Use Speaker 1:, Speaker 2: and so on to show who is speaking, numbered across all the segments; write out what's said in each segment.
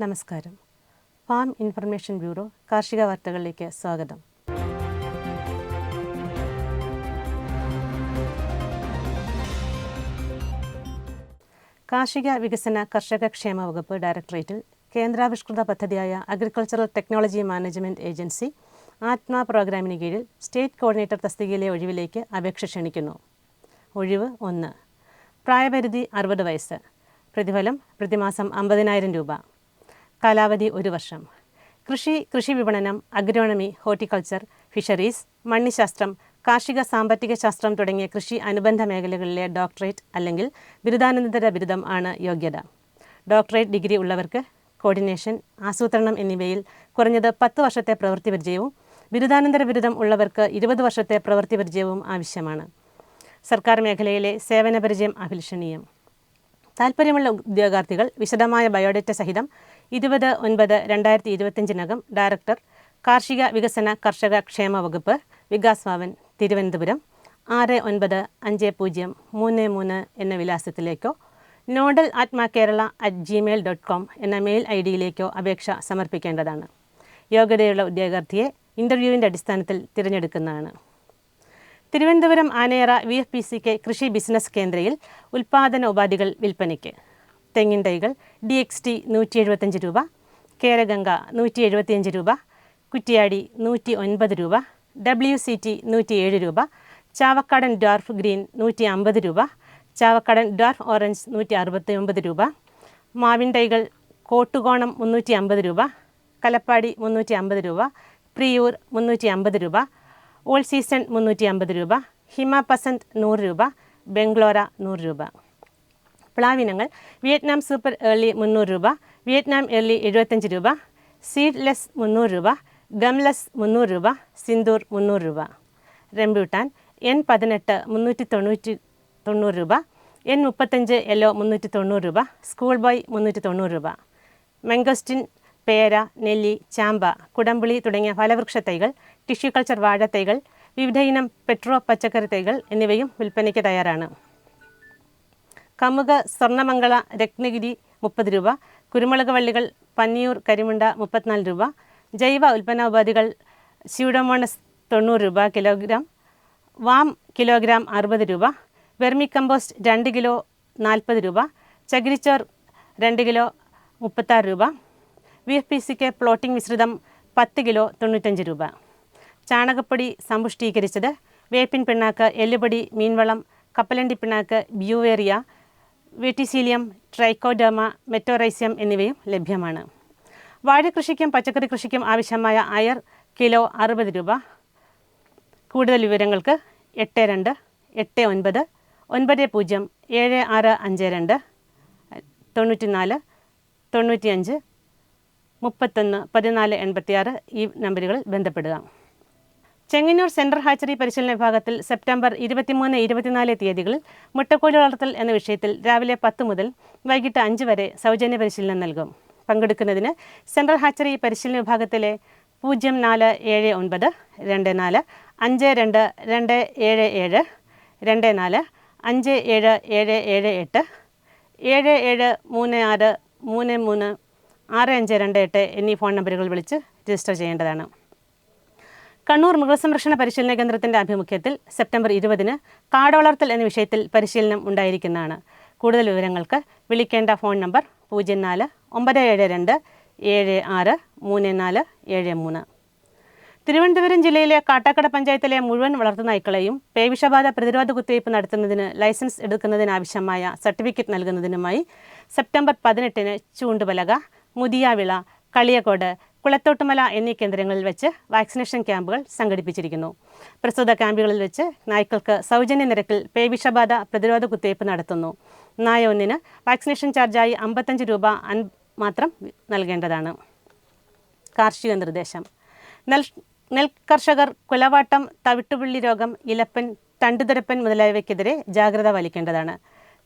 Speaker 1: നമസ്കാരം. Farm information bureau കാർഷിക വാർത്തകളിലേക്ക് സ്വാഗതം. കാർഷിക വികസന കർഷക ക്ഷേമ വകുപ്പ് ഡയറക്ടറേറ്റിൽ കേന്ദ്രാവിഷ്കൃത പദ്ധതിയായ അഗ്രികൾച്ചറൽ ടെക്നോളജി മാനേജ്മെന്റ് ഏജൻസി ആത്മ പ്രോഗ്രാമിന് കീഴിൽ സ്റ്റേറ്റ് കോർഡിനേറ്റർ തസ്തികയിലെ ഒഴിവിലേക്ക് അപേക്ഷ ക്ഷണിക്കുന്നു. ഒഴിവ് ഒന്ന്. പ്രായപരിധി അറുപത് വയസ്സ്. പ്രതിഫലം പ്രതിമാസം അമ്പതിനായിരം രൂപ. കാലാവധി ഒരു വർഷം. കൃഷി കൃഷി വിപണനം അഗ്രോണമി ഹോർട്ടിക്കൾച്ചർ ഫിഷറീസ് മണ്ണിശാസ്ത്രം കാർഷിക സാമ്പത്തിക ശാസ്ത്രം തുടങ്ങിയ കൃഷി അനുബന്ധ മേഖലകളിലെ ഡോക്ടറേറ്റ് അല്ലെങ്കിൽ ബിരുദാനന്തര ബിരുദം ആണ് യോഗ്യത. ഡോക്ടറേറ്റ് ഡിഗ്രി ഉള്ളവർക്ക് കോർഡിനേഷൻ ആസൂത്രണം എന്നിവയിൽ കുറഞ്ഞത് പത്ത് വർഷത്തെ പ്രവൃത്തി പരിചയവും ബിരുദാനന്തര ബിരുദം ഉള്ളവർക്ക് ഇരുപത് വർഷത്തെ പ്രവൃത്തി പരിചയവും ആവശ്യമാണ്. സർക്കാർ മേഖലയിലെ സേവന പരിചയം അഭിലഷണീയം. താൽപ്പര്യമുള്ള ഉദ്യോഗാർത്ഥികൾ വിശദമായ ബയോഡേറ്റ സഹിതം ഇരുപത് ഒൻപത് രണ്ടായിരത്തി ഇരുപത്തിയഞ്ചിനകം ഡയറക്ടർ കാർഷിക വികസന കർഷക ക്ഷേമ വകുപ്പ് വികാസ് ഭവൻ തിരുവനന്തപുരം ആറ് ഒൻപത് അഞ്ച് പൂജ്യം മൂന്ന് മൂന്ന് എന്ന വിലാസത്തിലേക്കോ nodal Atma Kerala at gmail dot com എന്ന മെയിൽ ഐ ഡിയിലേക്കോ അപേക്ഷ സമർപ്പിക്കേണ്ടതാണ്. യോഗ്യതയുള്ള ഉദ്യോഗാർത്ഥിയെ ഇന്റർവ്യൂവിന്റെ അടിസ്ഥാനത്തിൽ തിരഞ്ഞെടുക്കുന്നതാണ്. Thiruvananthapuram Anayara V F P C K കൃഷി ബിസിനസ് കേന്ദ്രയിൽ ഉൽപാദന ഉപാധികൾ വിൽപ്പനയ്ക്ക്. തെങ്ങിൻ തൈകൾ ഡി എക്സ് ടി നൂറ്റി എഴുപത്തഞ്ച് രൂപ കേരഗംഗ നൂറ്റി എഴുപത്തിയഞ്ച് രൂപ കുറ്റിയാടി നൂറ്റി ഒൻപത് രൂപ ഡബ്ല്യു സി ടി നൂറ്റി ഏഴ് രൂപ ചാവക്കാടൻ ഡ്വാർഫ് ഗ്രീൻ നൂറ്റി അമ്പത് രൂപ ചാവക്കാടൻ ഡ്വാർഫ് ഓറഞ്ച് നൂറ്റി അറുപത്തി ഒമ്പത് രൂപ മാവിൻ തൈകൾ കോട്ടുകോണം മുന്നൂറ്റി അമ്പത് രൂപ കലപ്പാടി മുന്നൂറ്റി അമ്പത് രൂപ പ്രിയൂർ മുന്നൂറ്റി അമ്പത് രൂപ ഓൾ സീസൺ മുന്നൂറ്റി അമ്പത് രൂപ ഹിമ പസന്റ് നൂറ് രൂപ ബംഗ്ലോറ നൂറ് രൂപ. പ്ലാവിനങ്ങൾ വിയറ്റ്നാം സൂപ്പർ ഏർലി മുന്നൂറ് രൂപ വിയറ്റ്നാം ഏർലി എഴുപത്തഞ്ച് രൂപ സീഡ്ലെസ് മുന്നൂറ് രൂപ ഗംലെസ് മുന്നൂറ് രൂപ സിന്ദൂർ മുന്നൂറ് രൂപ. റെംബ്യൂട്ടാൻ എൻ പതിനെട്ട് മുന്നൂറ്റി തൊണ്ണൂറ്റി തൊണ്ണൂറ് രൂപ എൻ മുപ്പത്തഞ്ച് എല്ലോ മുന്നൂറ്റി തൊണ്ണൂറ് രൂപ സ്കൂൾ ബോയ് മുന്നൂറ്റി തൊണ്ണൂറ് രൂപ. മെങ്കോസ്റ്റിൻ പേര നെല്ലി ചാമ്പ കുടംപുളി തുടങ്ങിയ ഫലവൃക്ഷ തൈകൾ ടിഷ്യൂ കൾച്ചർ വാഴ തൈകൾ വിവിധ ഇനം പെട്രോ പച്ചക്കറി തൈകൾ എന്നിവയും വിൽപ്പനയ്ക്ക് തയ്യാറാണ്. കമുക സ്വർണമംഗള രത്നഗിരി മുപ്പത് രൂപ കുരുമുളക് വള്ളികൾ പന്നിയൂർ കരിമുണ്ട മുപ്പത്തിനാല് രൂപ ജൈവ ഉൽപ്പന്ന ഉപാധികൾ സ്യൂഡോമോണസ് തൊണ്ണൂറ് രൂപ കിലോഗ്രാം വാം കിലോഗ്രാം അറുപത് രൂപ വെർമി കമ്പോസ്റ്റ് രണ്ട് കിലോ നാൽപ്പത് രൂപ ചകിരിച്ചോർ രണ്ട് കിലോ മുപ്പത്താറ് രൂപ വി എഫ് പി സിക്ക് പ്ലോട്ടിംഗ് മിശ്രിതം പത്ത് കിലോ തൊണ്ണൂറ്റഞ്ച് രൂപ. ചാണകപ്പൊടി സമ്പുഷ്ടീകരിച്ചത് വേപ്പിൻ പിണ്ണാക്ക് എല്ലുപൊടി മീൻവളം കപ്പലണ്ടി പിണ്ണാക്ക് ബ്യൂവേറിയ വെറ്റിസീലിയം ട്രൈക്കോഡേമ മെറ്റോറൈസ്യം എന്നിവയും ലഭ്യമാണ്. വാഴകൃഷിക്കും പച്ചക്കറി കൃഷിക്കും ആവശ്യമായ അയർ കിലോ അറുപത് രൂപ. കൂടുതൽ വിവരങ്ങൾക്ക് എട്ട് രണ്ട് എട്ട് ഒൻപത് ഒൻപത് പൂജ്യം ഏഴ് ആറ് അഞ്ച് രണ്ട് തൊണ്ണൂറ്റി നാല് തൊണ്ണൂറ്റിയഞ്ച് മുപ്പത്തൊന്ന് പതിനാല് എൺപത്തിയാറ് ഈ നമ്പറുകളിൽ ബന്ധപ്പെടുക. ചെങ്ങന്നൂർ സെൻട്രൽ ഹാച്ചറി പരിശീലന വിഭാഗത്തിൽ സെപ്റ്റംബർ ഇരുപത്തിമൂന്ന് ഇരുപത്തിനാല് തീയതികളിൽ മുട്ടക്കോഴി വളർത്തൽ എന്ന വിഷയത്തിൽ രാവിലെ പത്ത് മുതൽ വൈകിട്ട് അഞ്ച് വരെ സൗജന്യ പരിശീലനം നൽകും. പങ്കെടുക്കുന്നതിന് സെൻട്രൽ ഹാച്ചറി പരിശീലന വിഭാഗത്തിലെ പൂജ്യം നാല് ഏഴ് ഒൻപത് രണ്ട് നാല് അഞ്ച് രണ്ട് രണ്ട് ഏഴ് ഏഴ് രണ്ട് നാല് അഞ്ച് ഏഴ് ഏഴ് ഏഴ് എട്ട് ഏഴ് ഏഴ് മൂന്ന് ആറ് മൂന്ന് മൂന്ന് ആറ് അഞ്ച് രണ്ട് എട്ട് എന്നീ ഫോൺ നമ്പറുകൾ വിളിച്ച് രജിസ്റ്റർ ചെയ്യേണ്ടതാണ്. കണ്ണൂർ മൃഗസംരക്ഷണ പരിശീലന കേന്ദ്രത്തിന്റെ ആഭിമുഖ്യത്തിൽ സെപ്റ്റംബർ ഇരുപതിന് കാടവളർത്തൽ എന്ന വിഷയത്തിൽ പരിശീലനം ഉണ്ടായിരിക്കുന്നതാണ്. കൂടുതൽ വിവരങ്ങൾക്ക് വിളിക്കേണ്ട ഫോൺ നമ്പർ പൂജ്യം നാല് ഒമ്പത് ഏഴ് രണ്ട് ഏഴ് ആറ് മൂന്ന് നാല് ഏഴ് മൂന്ന്. തിരുവനന്തപുരം ജില്ലയിലെ കാട്ടാക്കട പഞ്ചായത്തിലെ മുഴുവൻ വളർത്തു നായ്ക്കളെയും പേവിഷബാധ പ്രതിരോധ കുത്തിവയ്പ് നടത്തുന്നതിന് ലൈസൻസ് എടുക്കുന്നതിനാവശ്യമായ സർട്ടിഫിക്കറ്റ് നൽകുന്നതിനുമായി സെപ്റ്റംബർ പതിനെട്ടിന് ചൂണ്ടുപലക മുതിയാവിള കളിയക്കോട് കുളത്തോട്ടുമല എന്നീ കേന്ദ്രങ്ങളിൽ വെച്ച് വാക്സിനേഷൻ ക്യാമ്പുകൾ സംഘടിപ്പിച്ചിരിക്കുന്നു. പ്രസ്തുത ക്യാമ്പുകളിൽ വെച്ച് നായ്ക്കൾക്ക് സൗജന്യ നിരക്കിൽ പേവിഷബാധ പ്രതിരോധ കുത്തിവയ്പ് നടത്തുന്നു. നായ ഒന്നിന് വാക്സിനേഷൻ ചാർജായി അമ്പത്തഞ്ച് രൂപ മാത്രം നൽകേണ്ടതാണ്. കാർഷിക നിർദ്ദേശം. നെൽ നെൽകർഷകർ കുലവാട്ടം തവിട്ടുപുള്ളി രോഗം ഇലപ്പൻ തണ്ടുതുരപ്പൻ മുതലായവയ്ക്കെതിരെ ജാഗ്രത പാലിക്കേണ്ടതാണ്.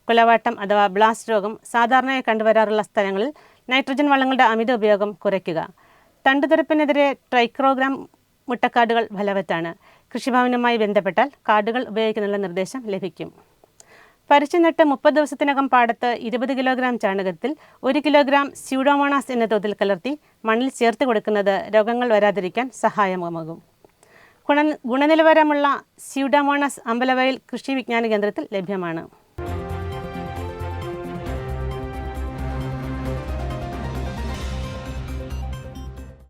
Speaker 1: കുലവാട്ടം അഥവാ ബ്ലാസ്റ്റ് രോഗം സാധാരണയായി കണ്ടുവരാറുള്ള സ്ഥലങ്ങളിൽ നൈട്രജൻ വളങ്ങളുടെ അമിത ഉപയോഗം കുറയ്ക്കുക. തണ്ടുതുരപ്പിനെതിരെ ട്രൈക്രോഗ്രാം മുട്ടക്കാടുകൾ ഫലവത്താണ്. കൃഷിഭവനുമായി ബന്ധപ്പെട്ടാൽ കാർഡുകൾ ഉപയോഗിക്കുന്നതിനുള്ള നിർദ്ദേശം ലഭിക്കും. പരിച്ചു നട്ട് മുപ്പത് ദിവസത്തിനകം പാടത്ത് ഇരുപത് കിലോഗ്രാം ചാണകത്തിൽ ഒരു കിലോഗ്രാം സ്യൂഡോമോണാസ് എന്ന തോതിൽ കലർത്തി മണ്ണിൽ ചേർത്ത് കൊടുക്കുന്നത് രോഗങ്ങൾ വരാതിരിക്കാൻ സഹായകമാകും. ഗുണ ഗുണനിലവാരമുള്ള സ്യൂഡോമോണാസ് അമ്പലവയൽ കൃഷി വിജ്ഞാന കേന്ദ്രത്തിൽ ലഭ്യമാണ്.